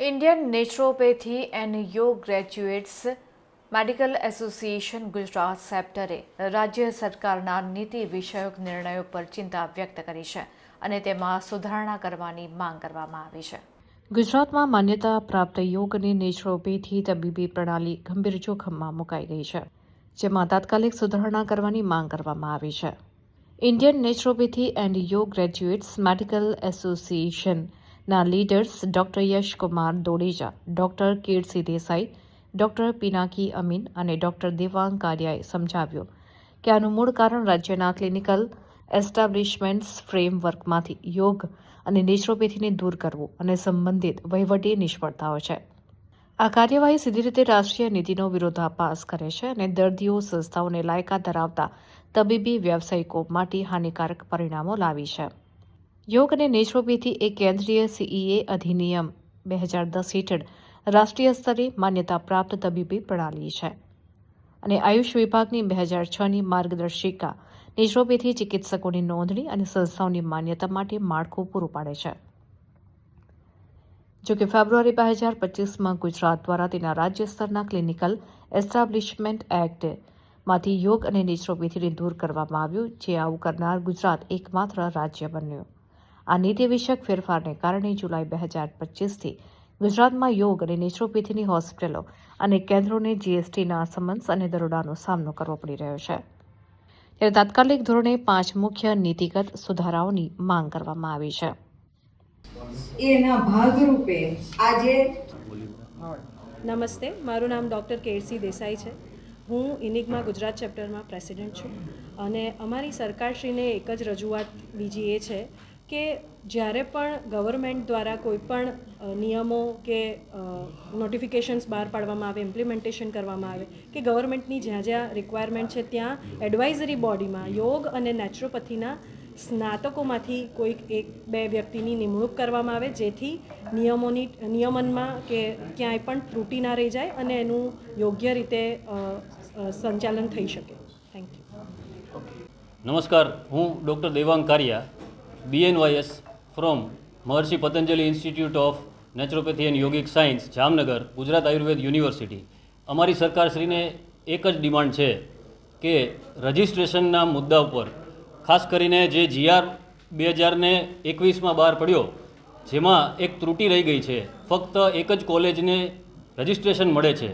Indian naturopathy and yoga graduates medical association Gujarat સેપ્ટરે રાજ્ય સરકારના નીતિ વિષયક નિર્ણયો પર ચિંતા વ્યક્ત કરી છે અને તેમાં સુધારણા કરવાની માંગ કરવામાં આવી છે. ગુજરાતમાં માન્યતા પ્રાપ્ત યોગ અને નેચરોપેથી તબીબી પ્રણાલી ગંભીર જોખમમાં મુકાઈ ગઈ છે, જેમાં તાત્કાલિક સુધારણા કરવાની માંગ કરવામાં આવી છે. Indian naturopathy and yoga graduates medical એસોસિએશનના leaders doctor Yashkumar Dodeja, doctor Kirti Desai, doctor Pinaki Amin અને ડોક્ટર દેવાંગ કારિયાએ સમજાવ્યું કે આનું મૂળ કારણ રાજ્યના ક્લિનિકલ એસ્ટાબ્લિશમેન્ટ્સ ફ્રેમવર્કમાંથી યોગ અને નેચરોપેથીને દૂર કરવું અને સંબંધિત વહીવટી નિષ્ફળતાઓ છે. આ કાર્યવાહી સીધી રીતે રાષ્ટ્રીય નીતિનો વિરોધાભાસ કરે છે અને દર્દીઓ, સંસ્થાઓને લાયકા ધરાવતા તબીબી વ્યવસાયિકો માટે હાનિકારક પરિણામો લાવી છે. યોગ અને નેચરોપેથી એ કેન્દ્રીય સીઈએ અધિનિયમ બે હજાર દસ હેઠળ રાષ્ટ્રીય સ્તરે માન્યતા પ્રાપ્ત તબીબી પ્રણાલી છે. અને આયુષ વિભાગની બે હજાર છની માર્ગદર્શિકા નેચરોપેથી ચિકિત્સકોની નોંધણી અને સંસ્થાઓની માન્યતા માટે માળખું પૂરું પાડે છે. જો કે ફેબ્રુઆરી બે હજાર પચીસમાં ગુજરાત દ્વારા તેના રાજ્ય સ્તરના ક્લિનિકલ એસ્ટાબ્લિશમેન્ટ એક્ટમાંથી યોગ અને નેચરોપેથીને દૂર કરવામાં આવ્યું, જે આવું કરનાર ગુજરાત એકમાત્ર રાજ્ય બન્યું. આ નીતિ વિષયક ફેરફારને કારણે જુલાઈ બે હજાર પચીસથી ગુજરાતમાં યોગ અને નેચરોપેથીની હોસ્પિટલો અને કેન્દ્રોને જીએસટીના સમન્સ અને દરોડાનો સામનો કરવો પડી રહ્યો છે. ત્યારે તાત્કાલિક ધોરણે પાંચ મુખ્ય નીતિગત સુધારાઓની માંગ કરવામાં આવી છે. એના ભાગરૂપે આજે નમસ્તે મારું નામ ડૉક્ટર કેરસી દેસાઈ છે. હું ઇનિગમાં ગુજરાત ચેપ્ટરમાં પ્રેસિડેન્ટ છું અને અમારી સરકારશ્રીને એક જ રજૂઆત બીજી એ છે કે જ્યારે પણ ગવર્મેન્ટ દ્વારા કોઈ પણ નિયમો કે નોટિફિકેશન્સ બહાર પાડવામાં આવે ઇમ્પ્લિમેન્ટેશન કરવામાં આવે, કે ગવર્મેન્ટની જ્યાં જ્યાં રિક્વાયરમેન્ટ છે ત્યાં એડવાઇઝરી બોડીમાં યોગ અને નેચરોપથીના સ્નાતકોમાંથી કોઈક એક, બે વ્યક્તિની નિમણૂક કરવામાં આવે, જેથી નિયમોની, નિયમનમાં કે ક્યાંય પણ ત્રુટિ ના રહી જાય અને એનું યોગ્ય રીતે સંચાલન થઈ શકે. થેન્ક યુ નમસ્કાર. હું doctor Devang Kariya. BNYS from Maharshi Patanjali institute of naturopathy and yogic science Jamnagar Gujarat Ayurveda university અમારી સરકારશ્રીને એક જ ડિમાન્ડ છે કે રજિસ્ટ્રેશનના મુદ્દા ઉપર, ખાસ કરીને જે જીઆર બે હજારને એકવીસમાં બહાર પડ્યો, જેમાં એક ત્રુટિ રહી ગઈ છે. ફક્ત એક જ કોલેજને રજિસ્ટ્રેશન મળે છે.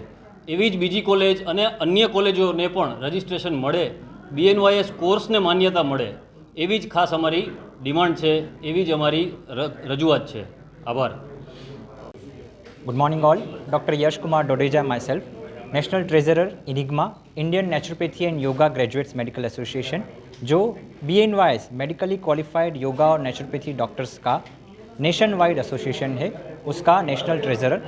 એવી જ બીજી કોલેજ અને અન્ય કોલેજોને પણ રજિસ્ટ્રેશન મળે. બીએનવાયએસ કોર્સને માન્યતા મળે. એવી જ ખાસ અમારી ડિમાન્ડ છે એવી જ અમારી ર- રજૂઆત છે આભાર Good morning, all. Dr. Yash Kumar Dodeja, myself, National Treasurer, Enigma, Indian Naturopathy and Yoga Graduates Medical Association, जो B N Y S medically qualified yoga और नेचुरोपैथी डॉक्टर्स का नेशन वाइड एसोसिएशन है उसका नेशनल ट्रेजरर